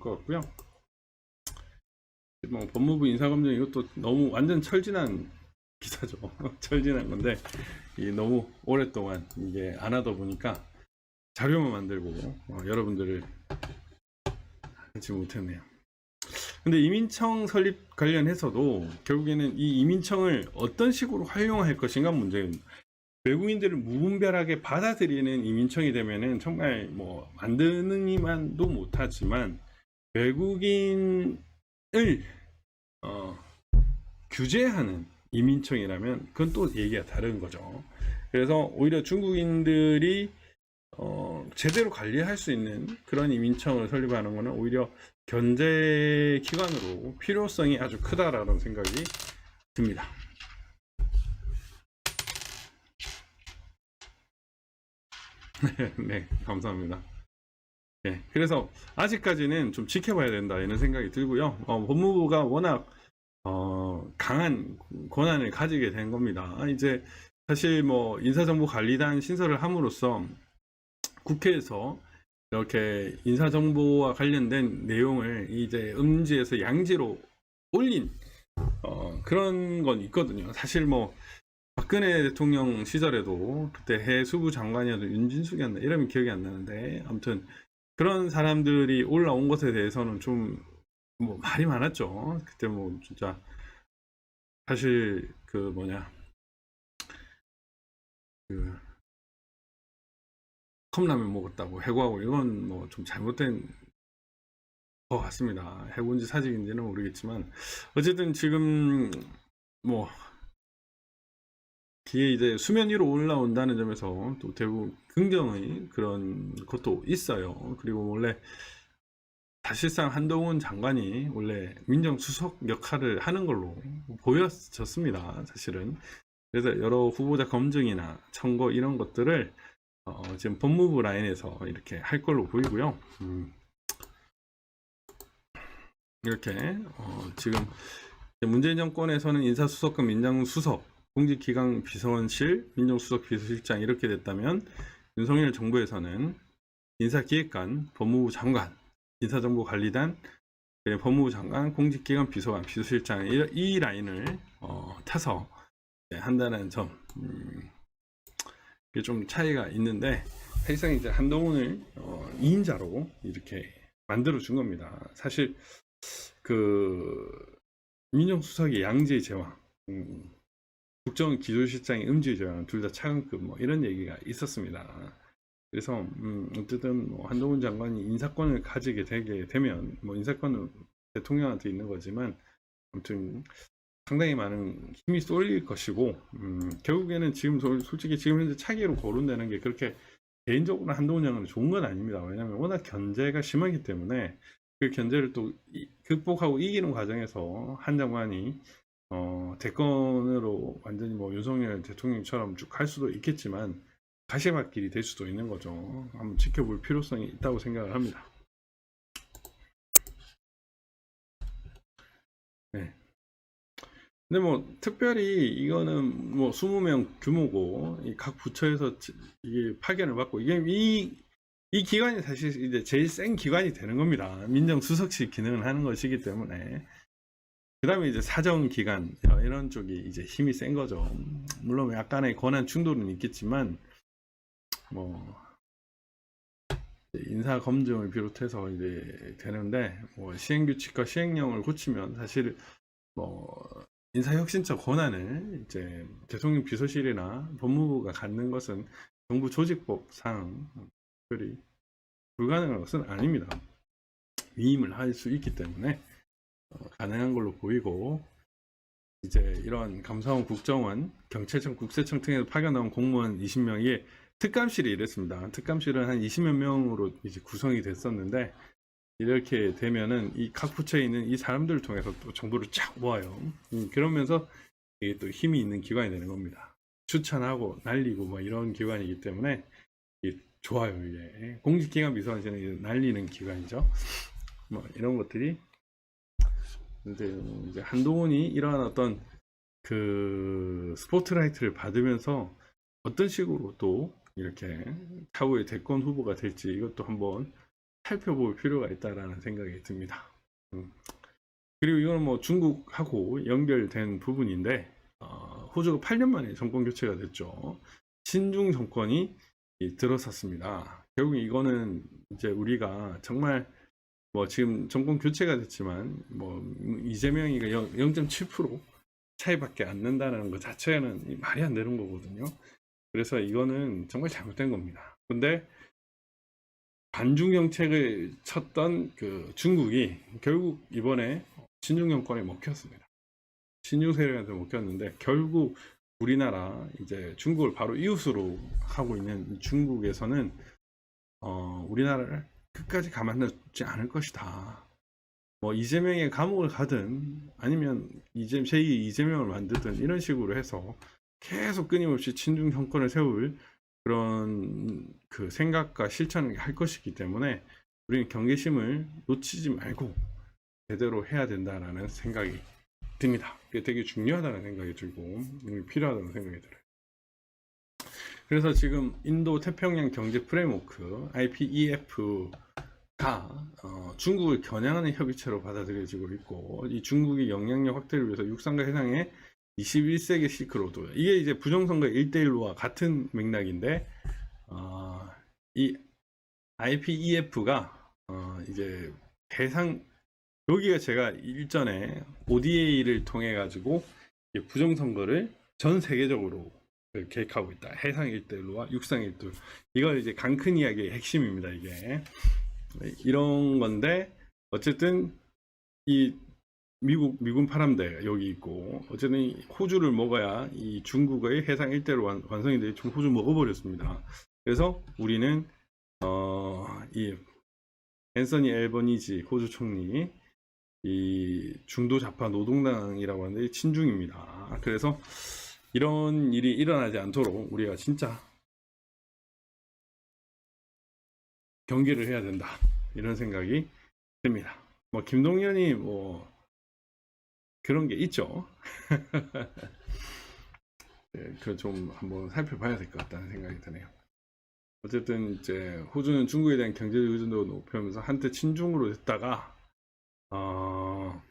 것 같고요. 뭐 법무부 인사검증 이것도 너무 완전 철진한 기사죠. 철진한 건데 이 너무 오랫동안 이게 안 하다 보니까 자료만 만들고 어, 여러분들을 하지 못했네요. 근데 이민청 설립 관련해서도 결국에는 이 이민청을 어떤 식으로 활용할 것인가 문제입니다. 외국인들을 무분별하게 받아들이는 이민청이 되면은 정말 뭐 만드는 이만도 못하지만 외국인을 어, 규제하는 이민청이라면 그건 또 얘기가 다른 거죠. 그래서 오히려 중국인들이 어, 제대로 관리할 수 있는 그런 이민청을 설립하는 것은 오히려 견제 기관으로 필요성이 아주 크다라는 생각이 듭니다. 네, 감사합니다. 네, 그래서 아직까지는 좀 지켜봐야 된다 이런 생각이 들고요. 어, 법무부가 워낙 어, 강한 권한을 가지게 된 겁니다. 이제 사실 뭐 인사정보관리단 신설을 함으로써 국회에서 이렇게 인사정보와 관련된 내용을 이제 음지에서 양지로 올린 어, 그런 건 있거든요. 사실 뭐 박근혜 대통령 시절에도 그때 해수부 장관이었던 윤진숙이었나 이름이 기억이 안 나는데 아무튼 그런 사람들이 올라온 것에 대해서는 좀 뭐 말이 많았죠. 그때 뭐 진짜 사실 그 뭐냐 그 컵라면 먹었다고 해고하고 이건 뭐 좀 잘못된 것 같습니다. 해고인지 사직인지는 모르겠지만 어쨌든 지금 뭐 기에 이제 수면 위로 올라온다는 점에서 또 대부분 긍정의 그런 것도 있어요. 그리고 원래 사실상 한동훈 장관이 원래 민정수석 역할을 하는 걸로 보여졌습니다. 사실은. 그래서 여러 후보자 검증이나 청거 이런 것들을 어, 지금 법무부 라인에서 이렇게 할 걸로 보이고요. 음, 이렇게 어, 지금 문재인 정권에서는 인사수석과 민정수석, 공직기강 비서원실, 민정수석 비서실장 이렇게 됐다면 윤석열 정부에서는 인사기획관, 법무부 장관, 인사정보관리단, 법무부 장관, 공직기관 비서관, 비서실장 이, 이 라인을 어, 타서 네, 한다는 점 음, 이게 좀 차이가 있는데 사실상 이제 한동훈을 어, 2인자로 이렇게 만들어 준 겁니다. 사실 그 민정수석이 양지의 제왕, 음, 국정기조실장이 음지의 제왕 둘다 차관급 뭐 이런 얘기가 있었습니다. 그래서 음, 어쨌든 뭐 한동훈 장관이 인사권을 가지게 되게 되면 뭐 인사권은 대통령한테 있는 거지만 아무튼 상당히 많은 힘이 쏠릴 것이고 음, 결국에는 지금 솔- 솔직히 지금 현재 차기로 거론되는 게 그렇게 개인적으로 한동훈 장관은 좋은 건 아닙니다. 왜냐하면 워낙 견제가 심하기 때문에 그 견제를 또 이- 극복하고 이기는 과정에서 한 장관이 어, 대권으로 완전히 뭐 윤석열 대통령처럼 쭉갈 수도 있겠지만 가시밭길이 될 수도 있는 거죠. 한번 지켜볼 필요성이 있다고 생각을 합니다. 네. 근데 뭐 특별히 이거는 뭐 20명 규모고 이각 부처에서 지- 이게 파견을 받고 이게 이, 이 기관이 사실 이제 제일 센 기관이 되는 겁니다. 민정수석실 기능을 하는 것이기 때문에 그 다음에 이제 사정기관 이런 쪽이 이제 힘이 센 거죠. 물론 약간의 권한 충돌은 있겠지만 뭐 인사 검증을 비롯해서 이제 되는데 뭐 시행 규칙과 시행령을 고치면 사실 뭐 인사혁신처 권한을 이제 대통령 비서실이나 법무부가 갖는 것은 정부 조직법상 특별히 불가능한 것은 아닙니다. 위임을 할 수 있기 때문에 어, 가능한 걸로 보이고 이제 이런 감사원 국정원 경찰청 국세청 등에서 파견 나온 공무원 20명이 특감실이 이랬습니다. 특감실은 한 20여 명으로 이제 구성이 됐었는데 이렇게 되면은 이 각 부처에 있는 이 사람들을 통해서 또 정보를 쫙 모아요. 음, 그러면서 이게 또 힘이 있는 기관이 되는 겁니다. 추천하고 날리고 뭐 이런 기관이기 때문에 좋아요 이게 공직기관 비서관실은 날리는 기관이죠. 뭐 이런 것들이 근데 이제 한동훈이 이러한 어떤 그 스포트라이트를 받으면서 어떤 식으로 또 이렇게 차후에 대권 후보가 될지 이것도 한번 살펴볼 필요가 있다라는 생각이 듭니다. 음. 그리고 이거는 뭐 중국하고 연결된 부분인데 어, 호주가 8년 만에 정권 교체가 됐죠. 친중 정권이 이, 들어섰습니다. 결국 이거는 이제 우리가 정말 뭐 지금 정권 교체가 됐지만 뭐 이재명이가 0.7% 차이밖에 안 난다는 것 자체는 이 말이 안 되는 거거든요. 그래서 이거는 정말 잘못된 겁니다. 근데 반중 정책을 쳤던 그 중국이 결국 이번에 친중 정권에 먹혔습니다. 친중 세력한테 먹혔는데 결국 우리나라 이제 중국을 바로 이웃으로 하고 있는 중국에서는 어, 우리나라를 끝까지 가만두지 않을 것이다. 뭐 이재명의 감옥을 가든 아니면 이재 제2 이재명을 만들든 이런 식으로 해서 계속 끊임없이 친중 정권을 세울 그런 그 생각과 실천을 할 것이기 때문에 우리는 경계심을 놓치지 말고 제대로 해야 된다라는 생각이 듭니다. 그게 되게 중요하다는 생각이 들고 음, 필요하다는 생각이 들어요. 그래서 지금 인도 태평양 경제 프레임워크 IPEF 가 어, 중국을 겨냥하는 협의체로 받아들여지고 있고 이 중국의 영향력 확대를 위해서 육상과 해상의 21세기 시크로드 이게 이제 부정선거 1대1과 같은 맥락인데 어, 이 IPEF가 어, 이제 대상 여기가 제가 일전에 ODA를 통해 가지고 부정선거를 전 세계적으로 계획하고 있다. 해상 1대1과 육상 1대1 이거 이제 강큰 이야기의 핵심입니다. 이게 이런 건데 어쨌든 이 미국 미군 파람대 여기 있고 어쨌든 이 호주를 먹어야 이 중국의 해상 일대로 완, 완성이 돼 호주 먹어버렸습니다. 그래서 우리는 어 이 앤서니 앨버니지 호주 총리 이 중도 좌파 노동당이라고 하는데 친중입니다. 그래서 이런 일이 일어나지 않도록 우리가 진짜 경계를 해야 된다 이런 생각이 듭니다. 뭐 김동연이 뭐 그런 게 있죠. 네, 그좀 한번 살펴봐야 될 것 같다는 생각이 드네요. 어쨌든 이제 호주는 중국에 대한 경제적 의존도가 높으면서 한때 친중으로 됐다가 어,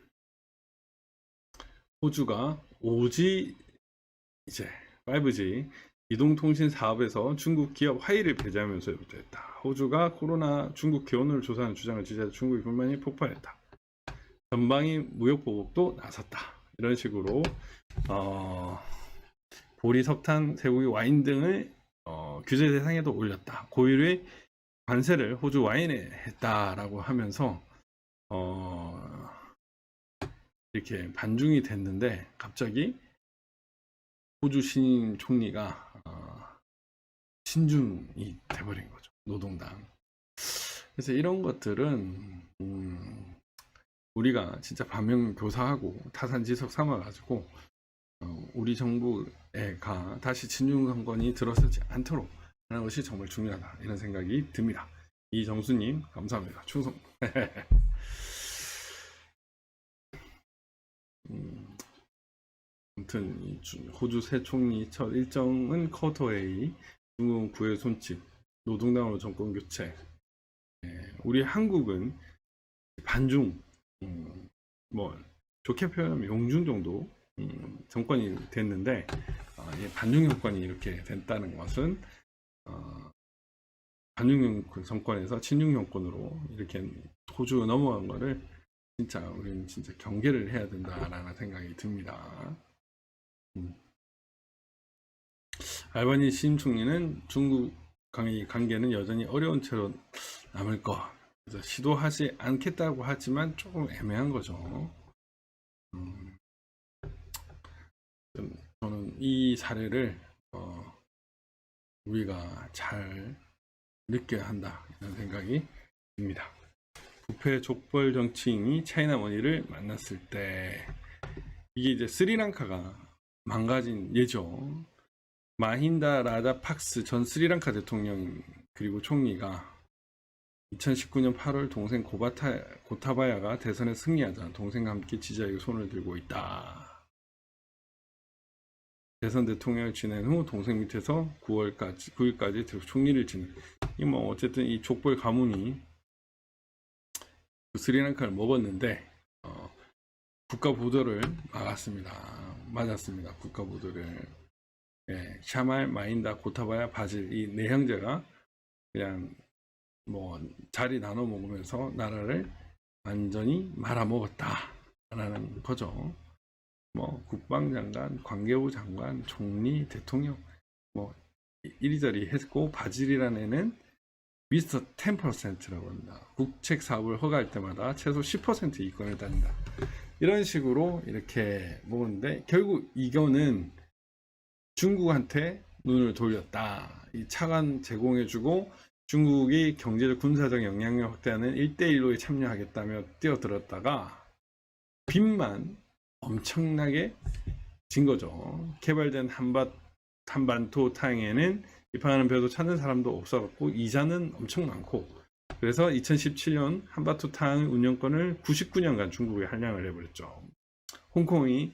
호주가 5G 이제 5G 이동통신 사업에서 중국 기업 화이를 배제하면서 됐다. 호주가 코로나 중국 기원을 조사하는 주장을 지지해 중국의 불만이 폭발했다. 전방위 무역 보복도 나섰다. 이런 식으로 어, 보리, 석탄, 쇠고기, 와인 등을 어, 규제 대상에도 올렸다. 고율의 관세를 호주 와인에 했다라고 하면서 어, 이렇게 반중이 됐는데 갑자기 호주 신임 총리가 어, 신중이 돼버린 거죠. 노동당. 그래서 이런 것들은 음, 우리가 진짜 반면 교사하고 타산지석 삼아가지고 어, 우리 정부가 다시 친중 정권이 들어서지 않도록 하는 것이 정말 중요하다 이런 생각이 듭니다. 이정수님 감사합니다. 충성. 음, 아무튼 호주 새 총리 첫 일정은 커터웨이, 중국 구의 손짓, 노동당으로 정권 교체. 예, 우리 한국은 반중, 음, 뭐 좋게 표현하면 용중 정도 음, 정권이 됐는데 어, 이 반중 정권이 이렇게 됐다는 것은 어, 반중 정권에서 친중 정권으로 이렇게 호주 넘어간 거를 진짜 우리는 진짜 경계를 해야 된다라는 생각이 듭니다. 음. 알바니 신임 총리는 중국 강의 관계는 여전히 어려운 채로 남을 것. 그래서 시도하지 않겠다고 하지만 조금 애매한 거죠. 음. 저는 이 사례를 어, 우리가 잘 느껴야 한다 이런 생각이 듭니다. 부패 족벌 정치인이 차이나 머니를 만났을 때 이게 이제 스리랑카가 망가진 예죠. 마힌다 라자팍스 전 스리랑카 대통령 그리고 총리가 2019년 8월 동생 고바타, 고타바야가 대선에 승리하자 동생과 함께 지지자에게 손을 들고 있다. 대선 대통령을 지낸 후 동생 밑에서 9월까지 9일까지 총리를 지낸 이뭐 어쨌든 이 족벌 가문이 그 스리랑카를 먹었는데 어, 국가 보도를 막았습니다. 맞았습니다. 국가 보도를 예, 샤말, 마인다, 고타바야, 바질 이 네 형제가 그냥 뭐 자리 나눠 먹으면서 나라를 완전히 말아먹었다라는 거죠. 뭐 국방장관, 관계부 장관, 총리, 대통령 뭐 이리저리 했고 바질이라는 애는 미스터 10%라고 합니다. 국책 사업을 허가할 때마다 최소 10% 이권을 따른다. 이런 식으로 이렇게 먹었는데 결국 이거는 중국한테 눈을 돌렸다. 이 차관 제공해주고 중국이 경제적 군사적 영향력 확대하는 1대1로에 참여하겠다며 뛰어들었다가 빚만 엄청나게 진 거죠. 개발된 한밭, 한반도 타행에는 입항하는 배도 찾는 사람도 없어갖고 이자는 엄청 많고 그래서 2017년 한바토 타항 운영권을 99년간 중국에 한량을 해버렸죠. 홍콩이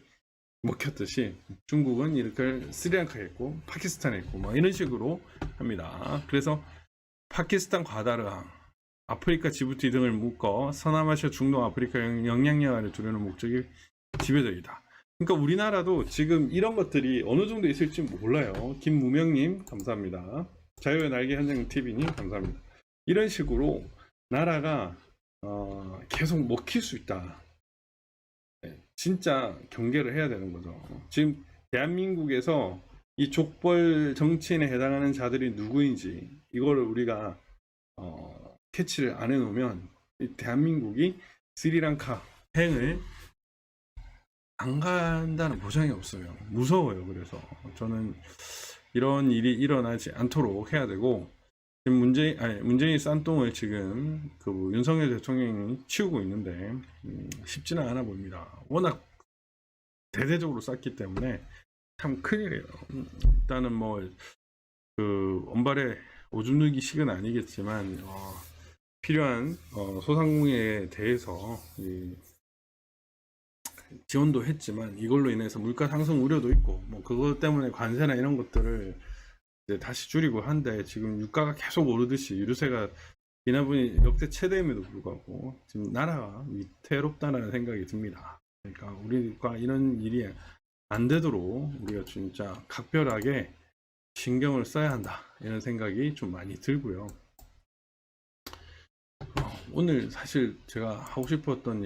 먹혔듯이 중국은 이렇게 스리랑카에 있고 파키스탄에 있고 뭐 이런 식으로 합니다. 그래서 파키스탄 과다르항, 아프리카 지부티 등을 묶어 서남아시아 중동 아프리카 영- 영향력을 두려는 목적이 지배적이다. 그러니까 우리나라도 지금 이런 것들이 어느 정도 있을지 몰라요. 김무명님 감사합니다. 자유의 날개 현장 TV님 감사합니다. 이런 식으로 나라가 어, 계속 먹힐 수 있다. 네, 진짜 경계를 해야 되는 거죠. 지금 대한민국에서 이 족벌 정치인에 해당하는 자들이 누구인지 이거를 우리가 어, 캐치를 안 해놓으면 이 대한민국이 스리랑카 행을 안 간다는 보장이 없어요. 무서워요. 그래서 저는 이런 일이 일어나지 않도록 해야 되고 지금 문재인 아니 문재인 싼똥을 지금 그 윤석열 대통령이 치우고 있는데 음, 쉽지는 않아 보입니다. 워낙 대대적으로 쌌기 때문에 참 큰일이에요. 음, 일단은 뭐 그 원발의 오줌 누기 식은 아니겠지만 어, 필요한 어, 소상공인에 대해서 이 지원도 했지만 이걸로 인해서 물가 상승 우려도 있고 뭐 그것 때문에 관세나 이런 것들을 이제 다시 줄이고 한데 지금 유가가 계속 오르듯이 유류세가 인하분이 역대 최대임에도 불구하고 지금 나라가 위태롭다는 생각이 듭니다. 그러니까 우리가 이런 일이 안 되도록 우리가 진짜 각별하게 신경을 써야 한다 이런 생각이 좀 많이 들고요. 어, 오늘 사실 제가 하고 싶었던